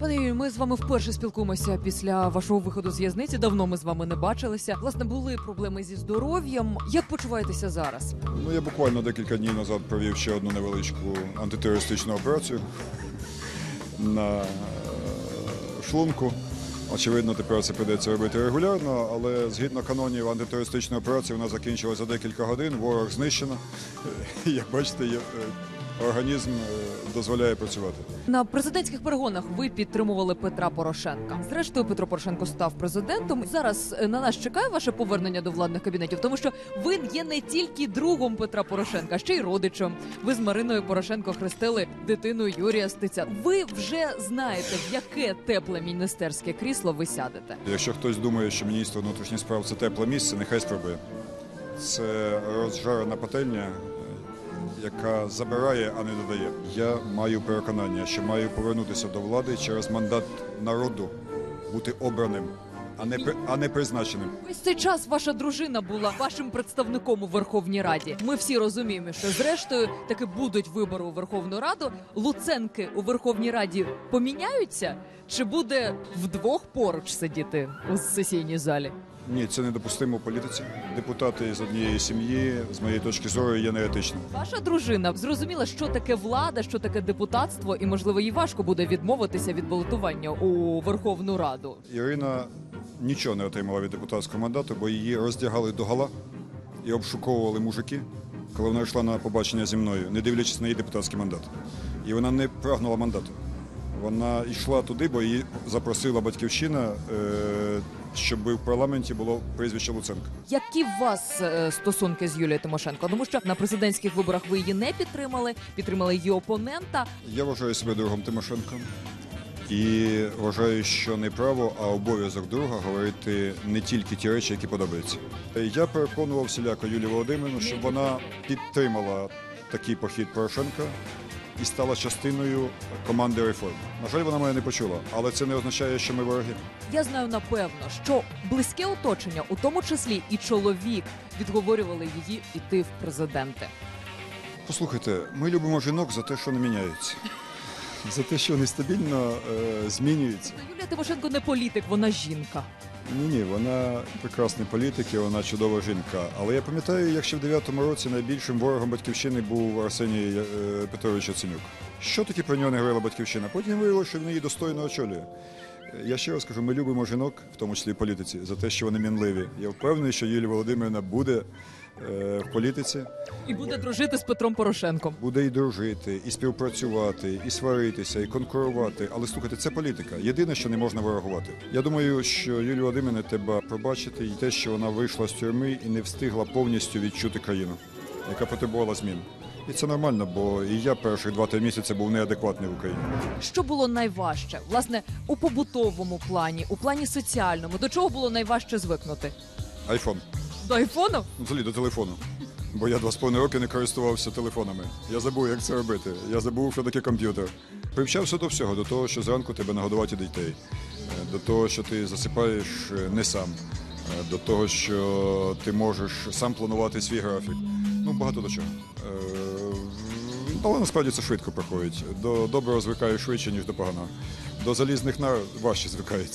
Пане Юрію, ми з вами вперше спілкуємося після вашого виходу з в'язниці. Давно ми з вами не бачилися. Власне, були проблеми зі здоров'ям. Як почуваєтеся зараз? Ну, я буквально декілька днів назад провів ще одну невеличку антитерористичну операцію на е, шлунку. Очевидно, тепер це прийдеться робити регулярно, але згідно канонів антитерористичної операції вона закінчилася за декілька годин, ворог знищено. Як бачите, є, е, організм е, дозволяє працювати. На президентських перегонах ви підтримували Петра Порошенка. Зрештою, Петро Порошенко став президентом. Зараз е, на нас чекає ваше повернення до владних кабінетів, тому що ви є не тільки другом Петра Порошенка, а ще й родичем. Ви з Мариною Порошенко хрестили дитину Юрія Стиця. Ви вже знаєте, в яке тепле міністерське крісло ви сядете. Якщо хтось думає, що міністр внутрішніх справ це тепле місце, нехай спробує. Це розжарена пательня, яка забирає, а не додає. Я маю переконання, що маю повернутися до влади через мандат народу, бути обраним, а не при- а не призначеним. Весь цей час ваша дружина була вашим представником у Верховній Раді. Ми всі розуміємо, що зрештою таки будуть вибори у Верховну Раду. Луценки у Верховній Раді поміняються, чи буде вдвох поруч сидіти у сесійній залі? Ні, це недопустимо в політиці. Депутати з однієї сім'ї, з моєї точки зору, є неетичним. Ваша дружина зрозуміла, що таке влада, що таке депутатство, і можливо їй важко буде відмовитися від балотування у Верховну Раду. Ірина нічого не отримала від депутатського мандату, бо її роздягали до гала і обшуковували мужики, коли вона йшла на побачення зі мною, не дивлячись на її депутатський мандат. І вона не прагнула мандату. Вона йшла туди, бо її запросила батьківщина, е, щоб в парламенті було прізвище Луценка. Які у вас е, стосунки з Юлією Тимошенко? Тому що на президентських виборах ви її не підтримали, підтримали її опонента. Я вважаю себе другом Тимошенко і вважаю, що не право, а обов'язок друга говорити не тільки ті речі, які подобаються. Я переконував всіляко Юлію Володимирівну, щоб вона підтримала такий похід Порошенка і стала частиною команди реформ. На жаль, вона мене не почула, але це не означає, що ми вороги. Я знаю напевно, що близьке оточення, у тому числі і чоловік, відговорювали її іти в президенти. Послухайте, ми любимо жінок за те, що не міняються, за те, що нестабільно е, змінюються. Ну, Юлія Тимошенко не політик, вона жінка. Ні, ні, вона прекрасний політик, і вона чудова жінка. Але я пам'ятаю, як ще в 9-му році найбільшим ворогом батьківщини був Арсеній е, Петрович Яценюк. Що таке про нього не говорила батьківщина? Потім виявилося, що він її достойно очолює. Е, Я ще раз кажу, ми любимо жінок, в тому числі і політиці, за те, що вони мінливі. Я впевнений, що Юлія Володимирівна буде в політиці, І буде дружити з Петром Порошенком. буде і дружити, і співпрацювати, і сваритися, і конкурувати. Але слухайте, це політика. Єдине, що не можна ворогувати. Я думаю, що Юлію Володимирівну треба пробачити і те, що вона вийшла з тюрми і не встигла повністю відчути країну, яка потребувала змін. І це нормально, бо і я перших два-три місяці був неадекватний в Україні. Що було найважче? Власне, у побутовому плані, у плані соціальному, до чого було найважче звикнути? Айфон. До айфону? Ну, взагалі до телефону. Бо я два з половиною роки не користувався телефонами. Я забув, як це робити. Я забув, що таке комп'ютер. Привчався до всього, до того, що зранку тебе нагодувати дітей, е, до того, що ти засипаєш е, не сам, е, до того, що ти можеш сам планувати свій графік. Ну, багато до чого. Але насправді це швидко проходить. До доброго звикаєш швидше, ніж до поганого. До залізних нар важче звикається.